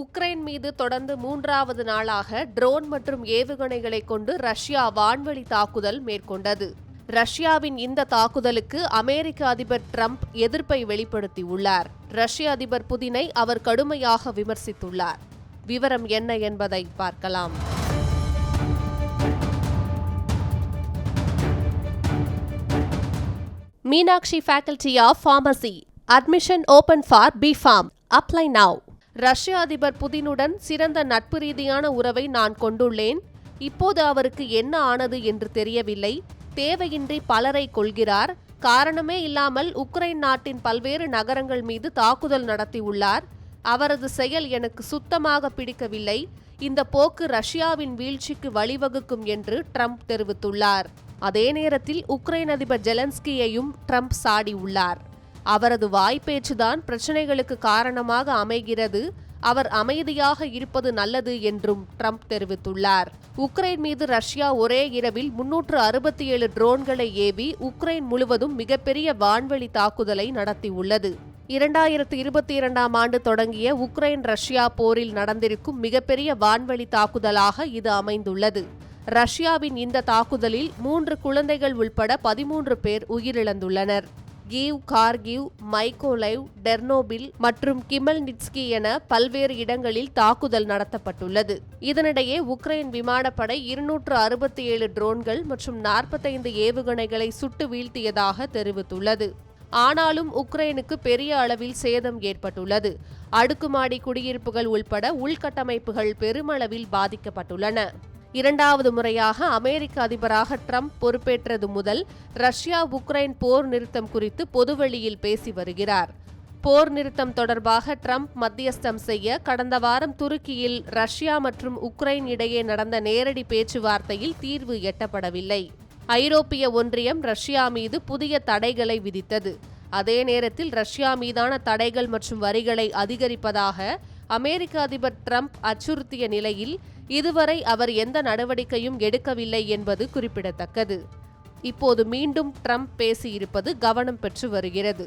Ukraine மீது தொடர்ந்து மூன்றாவது நாளாக ட்ரோன் மற்றும் ஏவுகணைகளை கொண்டு ரஷ்யா வான்வழி தாக்குதல் மேற்கொண்டது. ரஷ்யாவின் இந்த தாக்குதலுக்கு அமெரிக்க அதிபர் ட்ரம்ப் எதிர்ப்பை வெளிப்படுத்தியுள்ளார். ரஷ்ய அதிபர் புதினை அவர் கடுமையாக விமர்சித்துள்ளார். விவரம் என்ன என்பதை பார்க்கலாம். Meenakshi faculty of pharmacy admission open for B pharm apply now ரஷ்ய அதிபர் புதினுடன் சிறந்த நட்பு ரீதியான உறவை நான் கொண்டுள்ளேன். இப்போது அவருக்கு என்ன ஆனது என்று தெரியவில்லை. தேவையின்றி பலரை கொள்கிறார் காரணமே இல்லாமல் உக்ரைன் நாட்டின் பல்வேறு நகரங்கள் மீது தாக்குதல் நடத்தியுள்ளார். அவரது செயல் எனக்கு சுத்தமாக பிடிக்கவில்லை. இந்த போக்கு ரஷ்யாவின் வீழ்ச்சிக்கு வழிவகுக்கும் என்று ட்ரம்ப் தெரிவித்துள்ளார். அதே நேரத்தில் உக்ரைன் அதிபர் ஜெலன்ஸ்கியையும் ட்ரம்ப் சாடியுள்ளார். அவரது வாய்ப்பேச்சுதான் பிரச்சனைகளுக்கு காரணமாக அமைகிறது. அவர் அமைதியாக இருப்பது நல்லது என்றும் ட்ரம்ப் தெரிவித்துள்ளார். உக்ரைன் மீது ரஷ்யா ஒரே இரவில் முன்னூற்று அறுபத்தி ஏழு ட்ரோன்களை ஏவி உக்ரைன் முழுவதும் மிகப்பெரிய வான்வெளி தாக்குதலை நடத்தியுள்ளது. இரண்டாயிரத்து இருபத்தி இரண்டாம் ஆண்டு தொடங்கிய உக்ரைன் ரஷ்யா போரில் நடந்திருக்கும் மிகப்பெரிய வான்வெளி தாக்குதலாக இது அமைந்துள்ளது. ரஷ்யாவின் இந்த தாக்குதலில் மூன்று குழந்தைகள் உள்பட பதிமூன்று பேர் உயிரிழந்துள்ளனர். கீவ் கார்கிவ் மைக்கோலைவ் டெர்னோபில் மற்றும் கிமல்னிட்ஸ்கி என பல்வேறு இடங்களில் தாக்குதல் நடத்தப்பட்டுள்ளது. இதனிடையே உக்ரைன் விமானப்படை இருநூற்று அறுபத்தி ஏழு ட்ரோன்கள் மற்றும் நாற்பத்தைந்து ஏவுகணைகளை சுட்டு வீழ்த்தியதாக தெரிவித்துள்ளது. ஆனாலும் உக்ரைனுக்கு பெரிய அளவில் சேதம் ஏற்பட்டுள்ளது. அடுக்குமாடி குடியிருப்புகள் உள்பட உள்கட்டமைப்புகள் பெருமளவில் பாதிக்கப்பட்டுள்ளன. இரண்டாவது முறையாக அமெரிக்க அதிபராக ட்ரம்ப் பொறுப்பேற்றது முதல் ரஷ்யா உக்ரைன் போர் நிறுத்தம் குறித்து பொதுவெளியில் பேசி வருகிறார். போர் நிறுத்தம் தொடர்பாக ட்ரம்ப் மத்தியஸ்தம் செய்ய கடந்த வாரம் துருக்கியில் ரஷ்யா மற்றும் உக்ரைன் இடையே நடந்த நேரடி பேச்சுவார்த்தையில் தீர்வு எட்டப்படவில்லை. ஐரோப்பிய ஒன்றியம் ரஷ்யா மீது புதிய தடைகளை விதித்தது. அதே நேரத்தில் ரஷ்யா மீதான தடைகள் மற்றும் வரிகளை அதிகரிப்பதாக அமெரிக்க அதிபர் ட்ரம்ப் அச்சுறுத்திய நிலையில் இதுவரை அவர் எந்த நடவடிக்கையும் எடுக்கவில்லை என்பது குறிப்பிடத்தக்கது. இப்போது மீண்டும் ட்ரம்ப் பேசியிருப்பது கவனம் பெற்று வருகிறது.